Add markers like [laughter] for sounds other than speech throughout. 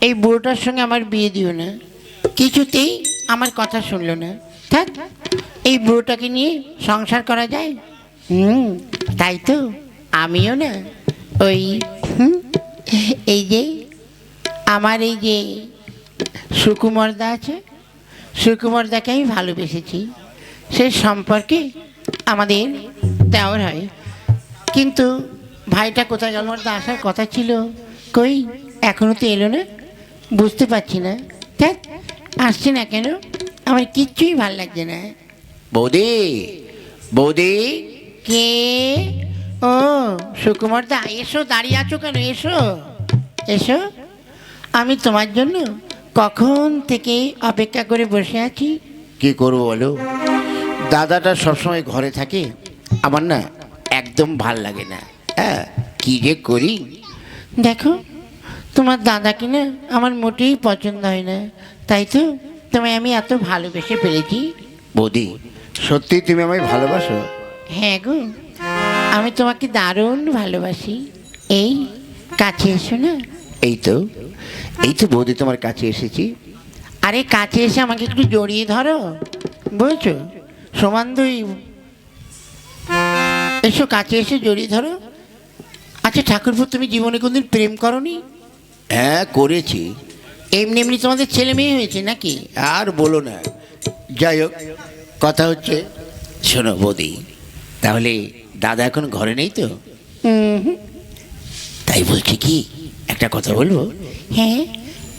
এই বুড়োটার সঙ্গে আমার বিয়ে দিও না। কিছুতেই আমার কথা শুনলো না। থাক, এই বুড়োটাকে নিয়ে সংসার করা যায়? হুম, তাই তো, আমিও না। ওই এই যে, আমার এই যে সুকুমারদা আছে, সুকুমারদাকে আমি ভালোবেসেছি। সে সম্পর্কে আমাদের দেওয়ার হয়। কিন্তু ভাইটা কোথায় গেল? আসার কথা ছিল। কই? এখনও তো এলো না? বুঝতে পারছি না। দেখ আসছে না কেন? আমার কিচ্ছুই ভালো লাগছে না। বৌদি বৌদি। কে? ও সুকুমার দা এসো দাঁড়িয়ে আছো কেন? এসো। এসো। আমি তোমার জন্য কখন থেকে অপেক্ষা করে বসে আছি? কি করব বলো? দাদাটা সবসময় ঘরে থাকে। আমার না একদম ভালো লাগে না। হ্যাঁ কি যে করি? দেখো তোমার দাদাকে না আমার মোটেই পছন্দ হয় না। তাই তো তোমায় আমি এত ভালোবেসে ফেলেছি। বৌদি সত্যি তুমি আমায় ভালোবাসো? হ্যাঁ গো আমি তোমাকে দারুণ ভালোবাসি। এই কাছে এসো না। এই তো এই তো বৌদি তোমার কাছে এসেছি। আরে কাছে এসে আমাকে একটু জড়িয়ে ধরো। বুঝছ সমান দুই। এসো কাছে এসে জড়িয়ে ধরো। আচ্ছা ঠাকুরপুর তুমি জীবনে কোনদিন প্রেম করনি? হ্যাঁ করেছি। এমনি এমনি তোমাদের ছেলে মেয়ে হয়েছে নাকি? আর বলো না। যাই হোক কথা হচ্ছে শোনো বৌদি তাহলে দাদা এখন ঘরে নেই তো। তাই বলছি কি একটা কথা বলব? হ্যাঁ।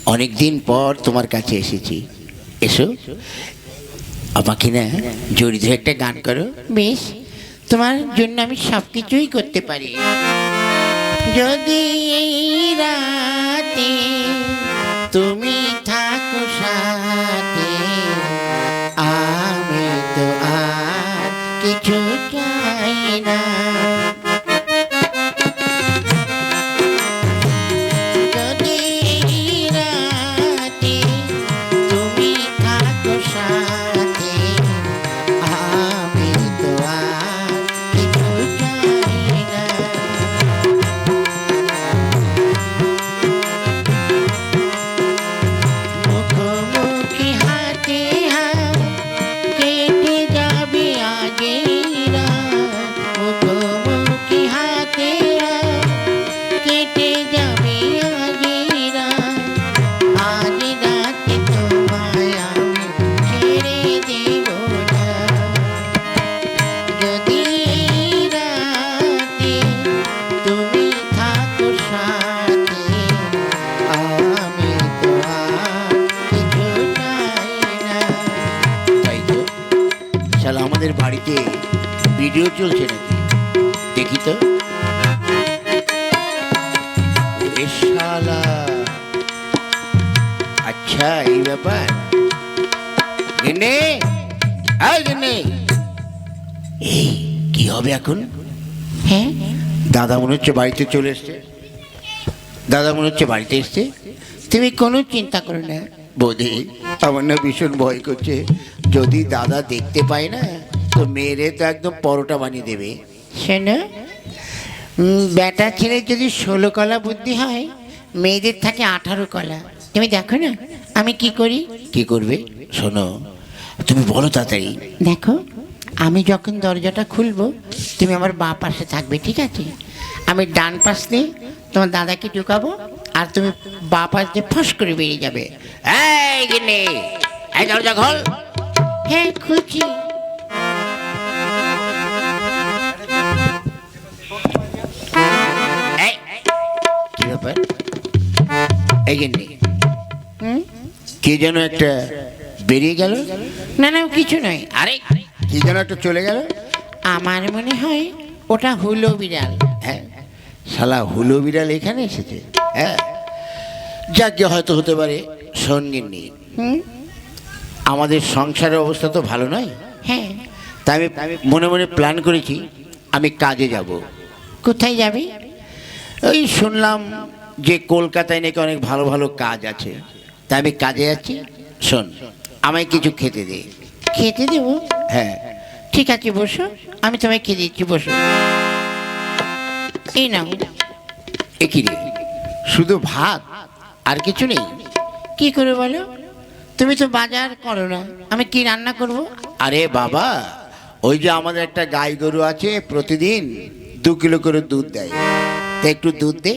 অনেক দিন পর তোমার কাছে এসেছি। এসো। আমাকে না জড়ি ধরে একটা গান করো। বেশ। তোমার জন্য আমি সব কিছুই করতে পারি। যদি তুমি হবে এখন? হ্যাঁ। দাদা মনে হচ্ছে বাড়িতে চলে এসছে। দাদা মনে হচ্ছে বাড়িতে এসছে। তুমি কোনো চিন্তা করো না বোধে আমার না ভীষণ ভয় করছে। যদি দাদা দেখতে পায় না তো মেরে তো একদম পরোটা বানিয়ে দেবে। শোনো বেটা ছেলে যদি ষোলো কলা বুদ্ধি হয় মেয়েদের থাকে আঠারো কলা। তুমি দেখো না আমি কি করি? কি করবে? শোনো তুমি বলো তাড়াতাড়ি। দেখো। আমি যখন দরজাটা খুলবো তুমি আমার বাঁ পাশে থাকবে ঠিক আছে? আমি ডান পাশ দিয়ে তোমার দাদাকে ঢুকাবো আর তুমি বাঁ পাশ দিয়ে ফস করে বেরিয়ে যাবে। এই দরজা খোল। হ্যাঁ এই কি ব্যাপার? এই গিন্নি কে যেন একটা বেরিয়ে গেল। না না কিছু নয়। আরে কি যেন একটা চলে গেল? আমার মনে হয় ওটা হুলো বিড়াল। হ্যাঁ শালা হুলো বিড়াল এখানে এসেছে। হ্যাঁ যাকে হয়তো হতে পারে সঙ্গিনী আমাদের সংসারের অবস্থা তো ভালো নয়। হ্যাঁ। তাই আমি মনে মনে প্ল্যান করেছি আমি কাজে যাব। কোথায় যাবে? ওই শুনলাম যে কলকাতায় নাকি অনেক ভালো ভালো কাজ আছে। তাই আমি কাজে যাচ্ছি। শোন আমায় কিছু খেতে দে। খেতে দেবো? হ্যাঁ। ঠিক আছে বসো। আমি তোমায় খেয়ে দিচ্ছি বসো। এই নাও। এ কি রে? শুধু ভাত আর কিছু নেই? কি করে বলো? তুমি তো বাজার করো না। আমি কি রান্না করব? আরে বাবা ওই যে আমাদের একটা গাই গরু আছে প্রতিদিন দু কিলো করে দুধ দেয়। তা একটু দুধ দে।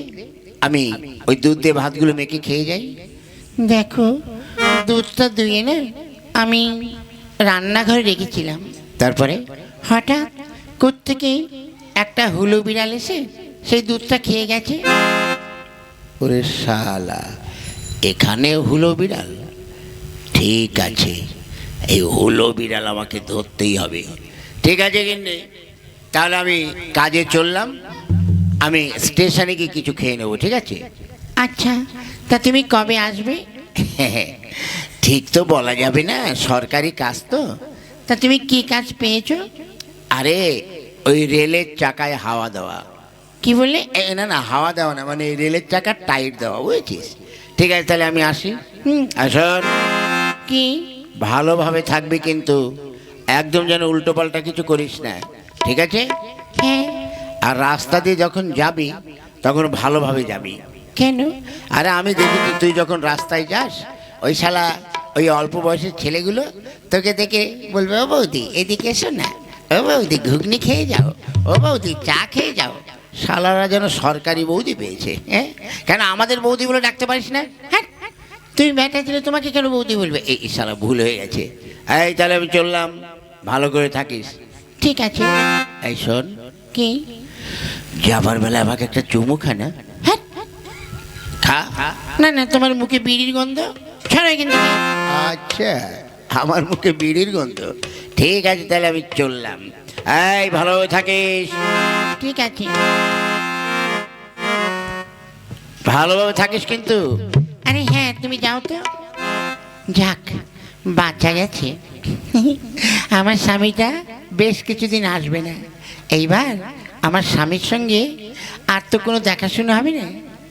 আমি ওই দুধ দিয়ে ভাতগুলো মেখে খেয়ে যাই। দেখো দুধটা দুয়ে না। আমি রান্নাঘরে রেখেছিলাম। তারপরে? হঠাৎ কোত্থেকে একটা হুলো বিড়াল এসে সেই দুধটা খেয়ে গেছে। ওরে শালা এখানে হুলো বিড়াল? ঠিক আছে এই হুলো বিড়াল আমাকে ধরতেই হবে। ঠিক আছে কিন্তু তাহলে আমি কাজে চললাম। আমি স্টেশনে গিয়ে কিছু খেয়ে নেব ঠিক আছে? আচ্ছা তা তুমি কবে আসবে? [laughs] ঠিক তো বলা যাবে না সরকারি কাজ তো। তা তুমি কি কাজ পেয়েছ? আরে ওই রেলের চাকায় হাওয়া দেওয়া। কি বললে? না না হাওয়া দেওয়া না মানে রেলের চাকা টাইট দেওয়া বুঝেছিস? ঠিক আছে তাহলে আমি আসি। আসুন। কি? ভালোভাবে থাকবি কিন্তু একদম যেন উল্টো পাল্টা কিছু করিস না ঠিক আছে? হ্যাঁ। আর রাস্তা দিয়ে যখন যাবি তখন ভালোভাবে যাবি। কেন? আরে আমি দেখেছি তুই যখন রাস্তায় যাস ওই শালা ওই অল্প বয়সের ছেলেগুলো তোকে দেখে বলবে ও বৌদি এদিকে এসো না। ও বৌদি ঘুগনি খেয়ে যাও। ও বৌদি চা খেয়ে যাও। শালারা যেন সরকারি বৌদি পেয়েছে হ্যাঁ? কেন আমাদের বৌদি বলে ডাকতে পারিস না? হ্যাঁ? তুমি ব্যাটা ছিল তোমাকে কেন বৌদি বলবে? এই শালা ভুল হয়ে গেছে। এই তাহলে আমি চললাম। ভালো করে থাকিস। ঠিক আছে। এই শোন। কি? যাবার বেলা আমাকে একটা চুমু খা না। হ্যাঁ। খা। না না তোমার মুখে বিড়ির গন্ধ? ছাড়ো থেকে। আচ্ছা। আমার মুখে বিড়ির গন্ধ। ঠিক আছে তাহলে আমি চললাম। এই ভালো থাকিস। ঠিক আছে। ভালোভাবে থাকিস কিন্তু। আরে হ্যাঁ তুমি যাও তো। যাক বাচ্চা গেছে। আমার স্বামীটা বেশ কিছুদিন আসবে না। এইবার আমার স্বামীর সঙ্গে আর তো কোনো দেখাশোনা হবে না।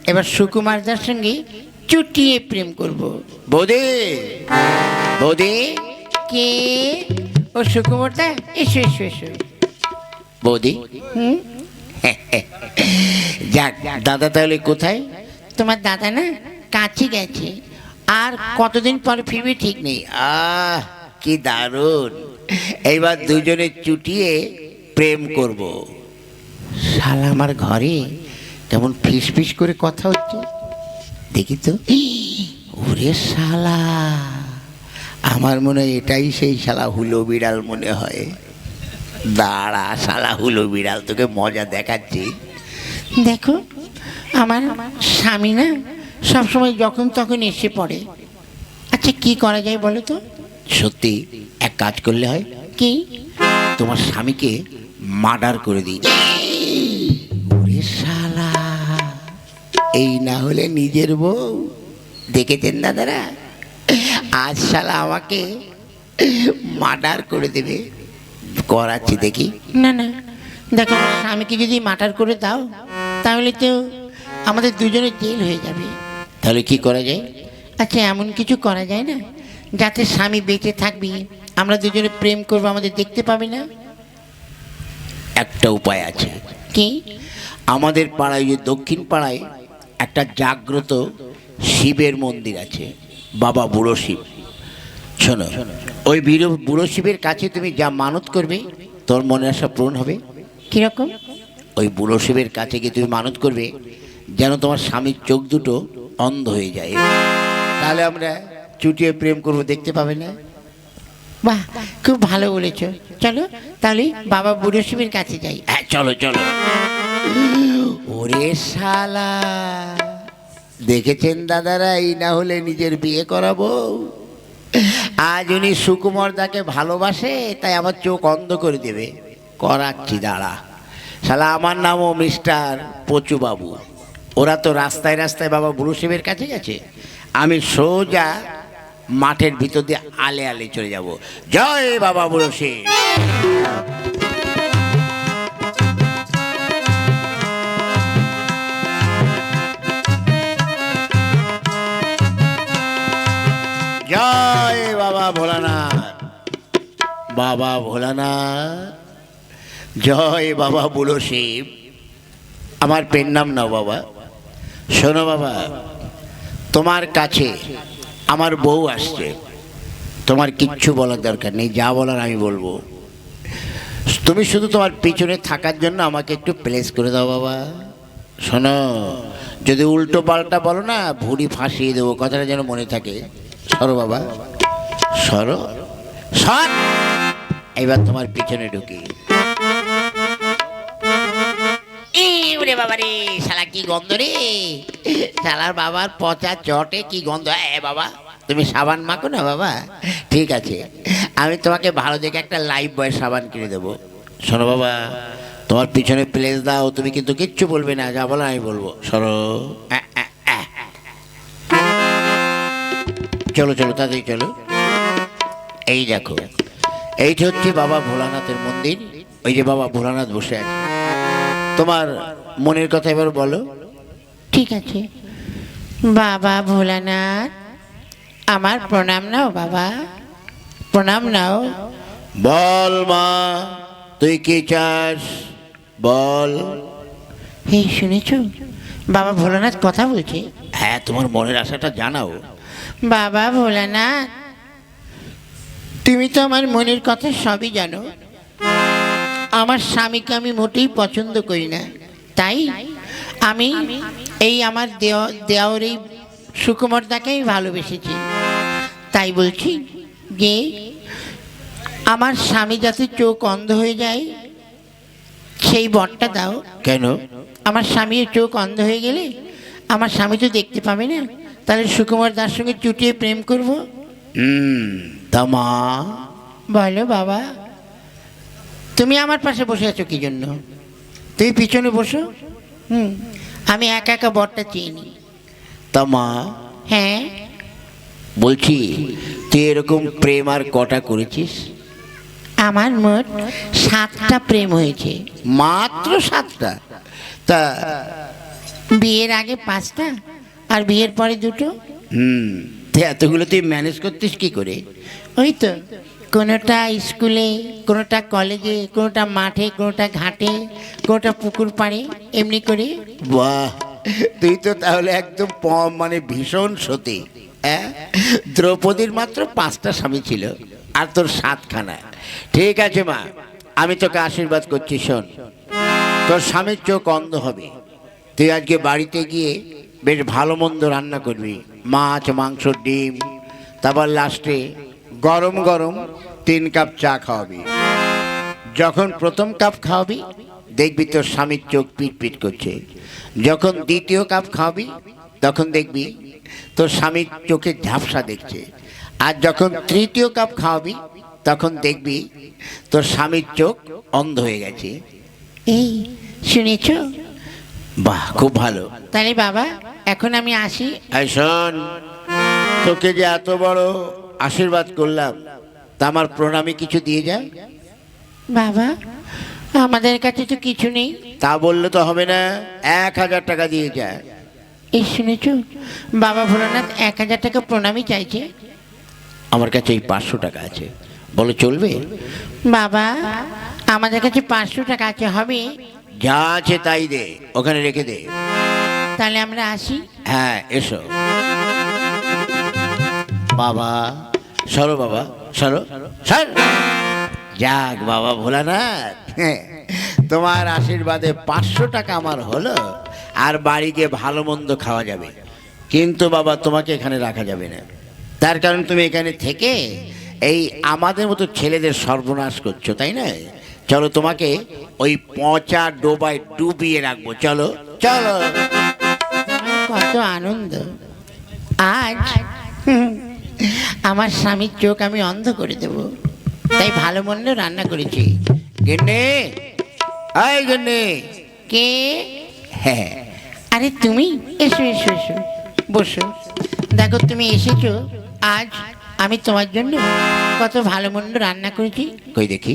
এবার সুকুমারদার সঙ্গে চুটিয়ে প্রেম করব। বৌদি বৌদি। কে? ও সুকুমারদা এসো এসো এসো। বৌদি। হুম? যাক দাদা তাহলে কোথায়? তোমার দাদা না কাছে গেছে। আর কতদিন পর ফিরবে ঠিক নেই। নেই আহ কি দারুণ। এইবার দুজনে চুটিয়ে প্রেম করব। শালা আমার ঘরে কেমন ফিস ফিস করে কথা হচ্ছে। দেখি তো, ওরে শালা, আমার মনে হয় এটাই সেই শালা হুলো বিড়াল মনে হয়। দাঁড়া শালা হুলো বিড়াল, তোকে মজা দেখাচ্ছি। দেখো, আমার স্বামী না সবসময় যখন তখন এসে পড়ে। আচ্ছা কি করা যায় বলো তো? সত্যি, এক কাজ করলে হয়। কি? তোমার স্বামীকে মার্ডার করে দিই। এই না হলে নিজের বউ। দেখেছেন দাদারা আজ শালা আমাকে মার্ডার করে দেবে। করাচ্ছি দেখি। না না। দেখো স্বামীকে যদি মার্ডার করে দাও তাহলে তো আমাদের দুজনের জেল হয়ে যাবে। তাহলে কি করা যায়? আচ্ছা এমন কিছু করা যায় না? যাতে স্বামী বেঁচে থাকবি আমরা দুজনে প্রেম করব আমাদের দেখতে পাবে না? একটা উপায় আছে। কি? আমাদের পাড়ায় যে দক্ষিণ পাড়ায় একটা জাগ্রত শিবের মন্দির আছে বাবা বুড়ো শিব। শোনো ওই বীর বুড়ো শিবের কাছে তুমি যা মানত করবে তোর মনে আসা পূরণ হবে। কীরকম? ওই বুড়ো শিবের কাছে গিয়ে তুমি মানত করবে যেন তোমার স্বামীর চোখ দুটো অন্ধ হয়ে যায়। তাহলে আমরা চুটিয়ে প্রেম করব দেখতে পাবে না? বাহ খুব ভালো বলেছ। চলো তাহলে বাবা বুড়ো শিবের কাছে যাই। হ্যাঁ চলো চলো। ওরে শালা। দেখেছেন দাদারা, এই না হলে নিজের বিয়ে করাবো। আজ উনি সুকুমারদাকে ভালোবাসে, তাই আমার চোখ অন্ধ করে দেবে। করাচ্ছি, দাঁড়া। শালা, আমার নামও মিস্টার পচুবাবু। ওরা তো রাস্তায় রাস্তায় বাবা বুড়ো কাছে গেছে। আমি সোজা মাঠের ভিতর দিয়ে আলে আলে চলে যাব। জয় বাবা বুড়ো জয় বাবা ভোলানাথ। বাবা ভোলানাথ। জয় বাবা বুড়ো শিব। আমার পেন নাম নাও বাবা। শোনো বাবা, তোমার কাছে আমার বউ আসছে। তোমার কিচ্ছু বলার দরকার নেই, যা বলার আমি বলব। তুমি শুধু তোমার পিছনে থাকার জন্য আমাকে একটু প্লেস করে দাও বাবা। শোনো, যদি উল্টো পাল্টা বলো না, ভুড়ি ফাঁসিয়ে দেবো, কথাটা যেন মনে থাকে। সরো বাবা। সরো। সর। এবার তোমার পিছনে ঢুকি। ওরে বাবা রে শালা কি গন্ধ রে? শালার বাবার পচা চটে কি গন্ধ? এ বাবা তুমি সাবান মাখো না বাবা? ঠিক আছে আমি তোমাকে ভালো দেখে একটা লাইফ বয় সাবান কিনে দেবো। শোনো বাবা তোমার পিছনে প্লেস দাও তুমি কিন্তু কিচ্ছু বলবে না যা বলো আমি বলব। সরো চলো চলো তাড়াতাড়ি চলো। এই দেখো এইটা হচ্ছে বাবা ভোলানাথের মন্দির। ওই যে বাবা ভোলানাথ বসে আছে। তোমার মনের কথা এবার বলো। ঠিক আছে। বাবা ভোলানাথ আমার প্রণাম নাও বাবা। প্রণাম নাও। বল মা তুই কি চাস? বল। এই শুনেছ? বাবা ভোলানাথ কথা বলছে। হ্যাঁ তোমার মনের আশাটা জানাও। বাবা ভোলানাথ তুমি তো আমার মনের কথা সবই জানো। আমার স্বামীকে আমি মোটেই পছন্দ করি না। তাই আমি এই আমার দেও দেওয়ার এই সুকুমারদাকে আমি ভালোবেসেছি। তাই বলছি যে আমার স্বামী যাতে চোখ অন্ধ হয়ে যায় সেই বরটা দাও। কেন? আমার স্বামীর চোখ অন্ধ হয়ে গেলে আমার স্বামী তো দেখতে পাবে না। তাহলে সুকুমার দার সঙ্গে চুটিয়ে প্রেম করব? হুম। তা মা বলো বাবা তুমি আমার পাশে বসে আছো কি জন্য? তুমি পিছনে বসো। হুম আমি একা একা বরটা চিনি। তা মা হ্যাঁ। বলছি তুই এরকম প্রেম আর কটা করেছিস? আমার মোট সাতটা প্রেম হয়েছে। মাত্র সাতটা? তা বিয়ের আগে পাঁচটা? আর বিয়ের পরে দুটো? হুম। এতগুলো তুই ম্যানেজ করতিস কি করে? ওই তো কোনোটা স্কুলে কোনোটা কলেজে কোনোটা মাঠে কোনোটা ঘাটে কোনোটা পুকুর পাড়ে এমনি করে। বাহ তুই তো তাহলে একদম মানে ভীষণ সতী হ্যাঁ দ্রৌপদীর মাত্র পাঁচটা স্বামী ছিল আর তোর সাতখানা। ঠিক আছে মা আমি তোকে আশীর্বাদ করছি শোন। তোর স্বামীর চোখ অন্ধ হবে। তুই আজকে বাড়িতে গিয়ে বেশ ভালো মন্দ রান্না করবি। মাছ, মাংস, ডিম। তারপর লাস্টে গরম গরম তিন কাপ চা খাওয়াবি। যখন প্রথম কাপ খাওয়াবি, দেখবি তোর স্বামীর চোখ পিট পিট করছে। যখন দ্বিতীয় কাপ খাওয়াবি, তখন দেখবি তোর স্বামীর চোখে ঝাপসা দেখছে। আর যখন তৃতীয় কাপ খাওয়াবি, তখন দেখবি তোর স্বামীর চোখ অন্ধ হয়ে গেছে। এই, শুনেছ? বাহ, খুব ভালো। তাহলে বাবা এখন আমি আসি। এই শোন তোকে যে এত বড় আশীর্বাদ করলাম তা আমার প্রণামী কিছু দিয়ে যায়? বাবা আমাদের কাছে তো কিছু নেই। তা বললে তো হবে না এক হাজার টাকা দিয়ে যায়। এই শুনেছ? বাবা ভোলানাথ এক হাজার টাকা প্রণামী চাইছে। আমার কাছে এই পাঁচশো টাকা আছে। বলো চলবে? বাবা আমাদের কাছে পাঁচশো টাকা আছে হবে? যা আছে তাই দে ওখানে রেখে দে। তাহলে আমরা আসি। হ্যাঁ এসো। বাবা সরো বাবা সরো সর। যাক বাবা ভোলানাথ হ্যাঁ, তোমার আশীর্বাদে পাঁচশো টাকা আমার হলো আর বাড়ি গিয়ে ভালো মন্দ খাওয়া যাবে। কিন্তু বাবা তোমাকে এখানে রাখা যাবে না। তার কারণ তুমি এখানে থেকে এই আমাদের মতো ছেলেদের সর্বনাশ করছ তাই না? চলো তোমাকে ওই পচা ডোবায় ডুবিয়ে রাখব। চলো চলো। কত আনন্দ। আজ আমার স্বামীর চোখ আমি অন্ধ করে দেব। তাই ভালো মন্দ রান্না করেছি। গেন্নে। আয় গেন্নে। কে? হ্যাঁ। আরে তুমি এসো এসো এসো। বসো। দেখো তুমি এসেছ। আজ আমি তোমার জন্য কত ভালো মন্দ রান্না করেছি। কই দেখি।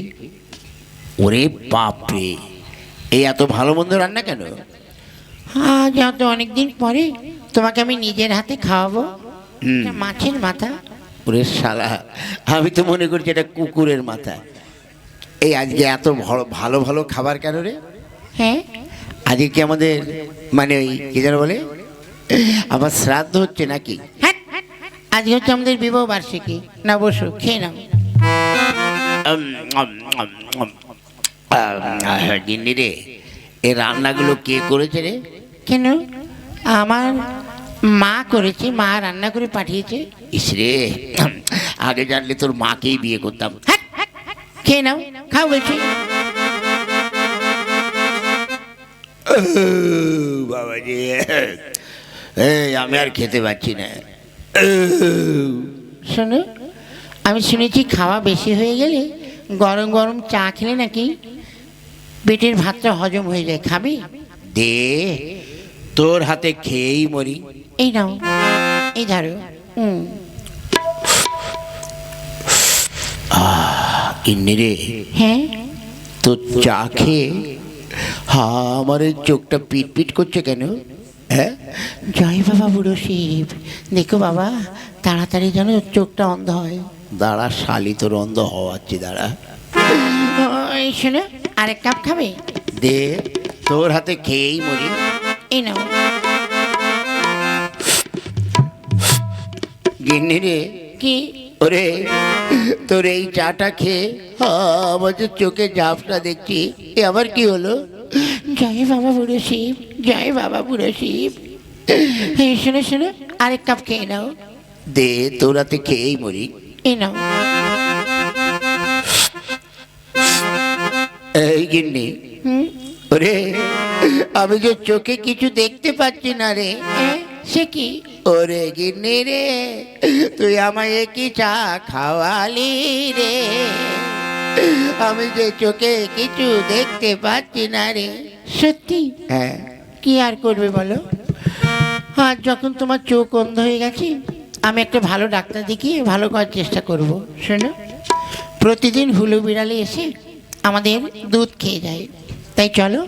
ওরে বাপরে। এই এত ভালো মন্দ রান্না কেন? আজ হয়তো অনেকদিন পরে তোমাকে আমি নিজের হাতে খাওয়াবো। মাছের মাথা। ওরে শালা আমি তো মনে করছি এটা কুকুরের মাথা। এই আজকে এত ভা- ভালো ভালো খাবার কেন রে? হ্যাঁ। আজকে কি আমাদের মানে ওই কি যেন বলে? আবার শ্রাদ্ধ হচ্ছে নাকি? হ্যাঁ। আজকে হচ্ছে আমাদের বিবাহ বার্ষিকী। না বসো খেয়ে নাও। গিন্নি রে এই রান্নাগুলো কে করেছে রে? কেন আমার মা করেছে মা রান্না করে পাঠিয়েছে। ইসরে আগে জানলে তোর মাকেই বিয়ে করতাম। হ্যাঁ, খেয়ে নাও খাও বলছি। বাবা রে এই আমি আর খেতে পাচ্ছি না। শোনো আমি শুনেছি খাওয়া বেশি হয়ে গেলে গরম গরম চা খেলে নাকি পেটের ভাতটা হজম হয়ে যায়। খাবি? দে তোর হাতে খেয়েই মরি। এই নাও এই ধরো। ইন্নি রে। হ্যাঁ? তো চা খেয়ে? হা আমার চোখটা পিট পিট করছে কেন? হ্যাঁ? জয় বাবা বুড়ো শিব। দেখো বাবা তাড়াতাড়ি যেন চোখটা অন্ধ হয়। দাঁড়া শালি তোর অন্ধ হওয়াচ্ছি দাঁড়া। শোনো আরেক কাপ খাবে? দে তোর হাতে খেয়েই মরি। এই নাও। গিন্নি রে কি? ওরে তোর এই চাটা খেয়ে আমার চোখে ঝাপটা দেখছি। এ আবার কি হলো? জয় বাবা বুড়ো শিব জয় বাবা বুড়ো শিব। এই শোনো শোনো আরেক কাপ খেয়ে নাও। দে তোর হাতে খেয়েই মরি। এই নাও। এই গিন্নি হুম? ওরে আমি যে চোখে কিছু দেখতে পাচ্ছি না রে সে কি? ওরে গিন্নি রে তুই আমায় কি চা খাওয়ালি রে। আমি যে চোখে কিছু দেখতে পাচ্ছি না রে। সত্যি? হ্যাঁ। কি আর করবে বলো? আর যখন তোমার চোখ অন্ধ হয়ে গেছে আমি একটা ভালো ডাক্তার দেখিয়ে ভালো করার চেষ্টা করব শোনো। প্রতিদিন হুলু বিড়ালে এসে আমাদের দুধ খেয়ে যায়। তাই চলো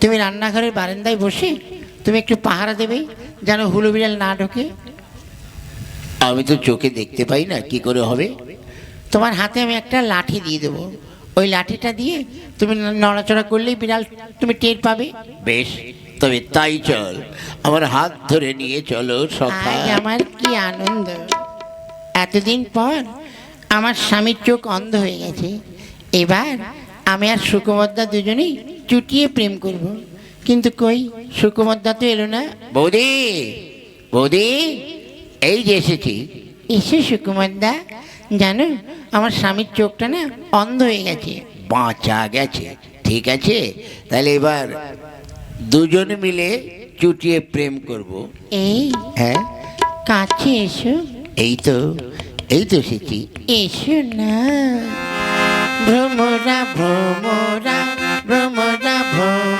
তুমি রান্নাঘরের বারান্দায় বসে তুমি একটু পাহারা দেবে যেন হুলু বিড়াল না ঢোকে। আমি তো চোখে দেখতে পাই না কি করে হবে? তোমার হাতে আমি একটা লাঠি দিয়ে দেবো। ওই লাঠিটা দিয়ে তুমি নড়াচড়া করলেই বিড়াল তুমি টের পাবে। বেশ তবে তাই চল। আমার হাত ধরে নিয়ে চলো আজ আমার কি আনন্দ। এতদিন পর আমার স্বামীর চোখ অন্ধ হয়ে গেছে। এবার আমি আর সুকুমদ্দা দুজনেই চুটিয়ে প্রেম করব। কিন্তু কই? সুকুমার দা তো এলো না। বৌদি বৌদি এই যে এসেছি। এসে সুকুমার দা। জানো আমার স্বামীর চোখটা না অন্ধ হয়ে গেছে। বাঁচা গেছে। ঠিক আছে? তাহলে এবার দুজন মিলে চুটিয়ে প্রেম করব। এই হ্যাঁ? কাছে এসো। এই তো এই তো এসেছি। এসো না। ভ্রমরা ভ্রমরা। ভ্রমরা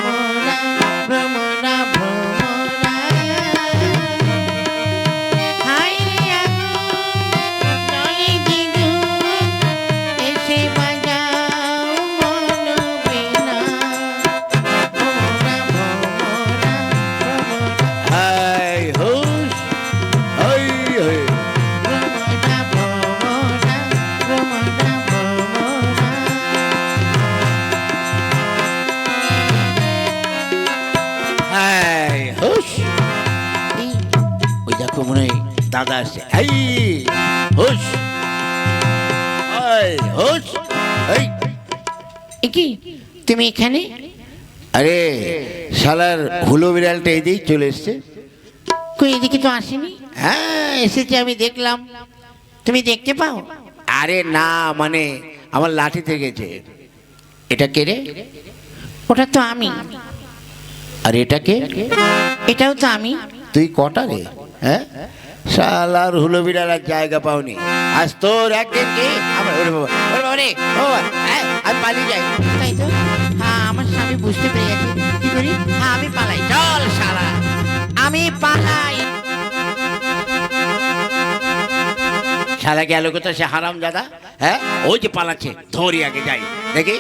হাই হুস এই ওই দেখো মনে দাদা আসছে। হাই হুস হাই হুস হাই কি? তুমি এখানে? আরে শালার হুলো বিড়ালটা এদিকেই চলে এসছে। কই এদিকে তো আসেনি? হ্যাঁ এসেছে আমি দেখলাম। তুমি দেখতে পাও? আরে না মানে আমার লাঠিতে গেছে। এটা কে রে? ওটা তো আমি। আর এটা কে এটাও তো আমি। তুই কটা রে? হ্যাঁ? শালার হুলো বিড়াল আর জায়গা পাওনি। আজ তোর একদিন কি? আমার ওরে বাবা ওরে বাবা রে ও বাবা, হ্যাঁ, আমি পালিয়ে যাই। তাই তো? হ্যাঁ আমার স্বামী বুঝতে পেরে গেছে। কি করি? হ্যাঁ আমি পালাই। চল শালা। আমি পালাই। শালা গেল কোথা সে হারাম দাদা হ্যাঁ? ওই যে পালাচ্ছে ধরি আগে যাই। দেখি।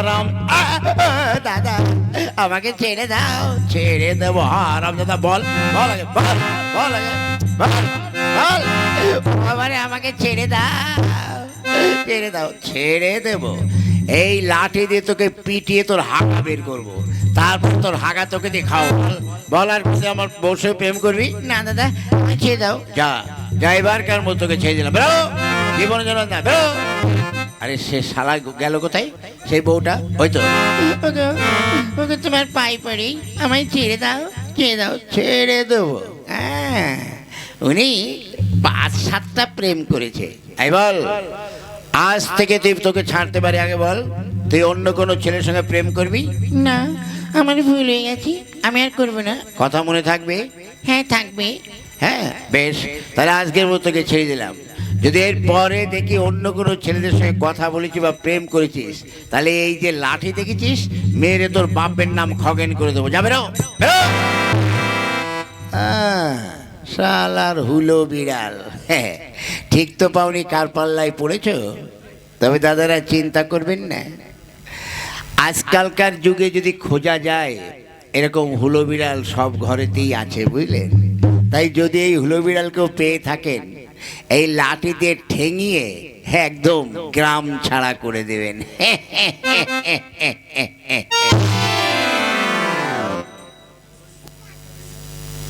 আ, দাদা আমাকে ছেড়ে দাও ছেড়ে দেবো আরাম দাদা বল বল আগে বল বল আগে বল বল। বাবারে আমাকে ছেড়ে দাও ছেড়ে দাও ছেড়ে দেব। এই লাঠি দিয়ে তোকে পিটিয়ে তোর হাগা বের করব। তারপর তোর হাগা তোকে দিয়ে খাও বলার পরে আমার বসে প্রেম করবি? না দাদা ছেড়ে দাও। যা যা এবারকার মতো তোকে ছেড়ে দিলাম। বেরো জীবনে যেন না বেরো। আরে সে শালা গেল কোথায়? সেই বউটা ওই তো। ওগো তোমার পাই পড়ি আমায় ছেড়ে দাও ছেড়ে দাও। ছেড়ে দেবো। হ্যাঁ উনি পাঁচ সাতটা প্রেম করেছে। এই বল আজ থেকে তুই তোকে ছাড়তে পারি আগে বল। তুই অন্য কোনো ছেলের সঙ্গে প্রেম করবি? না আমার ভুল হয়ে গেছে আমি আর করব না। কথা মনে থাকবে? হ্যাঁ থাকবে। হ্যাঁ বেশ তাহলে আজকের মতো তোকে ছেড়ে দিলাম। যদি এর পরে দেখি অন্য কোনো ছেলেদের সঙ্গে কথা বলেছিস বা প্রেম করেছিস তাহলে এই যে লাঠি দেখেছিস মেয়েরে তোর বাপের নাম খগেন করে দেবো। যাবে না? শালার হুলো বিড়াল। হ্যাঁ, ঠিক তো পাওনি কার পাল্লায় পড়েছো। তবে দাদারা চিন্তা করবেন না। আজকালকার যুগে যদি খোঁজা যায় এরকম হুলো বিড়াল সব ঘরেতেই আছে বুঝলেন? তাই যদি এই হুলো বিড়ালকেও পেয়ে থাকেন এই লাঠি দিয়ে ঠেঙিয়ে একদম গ্রাম ছাড়া করে দেবেন। [laughs]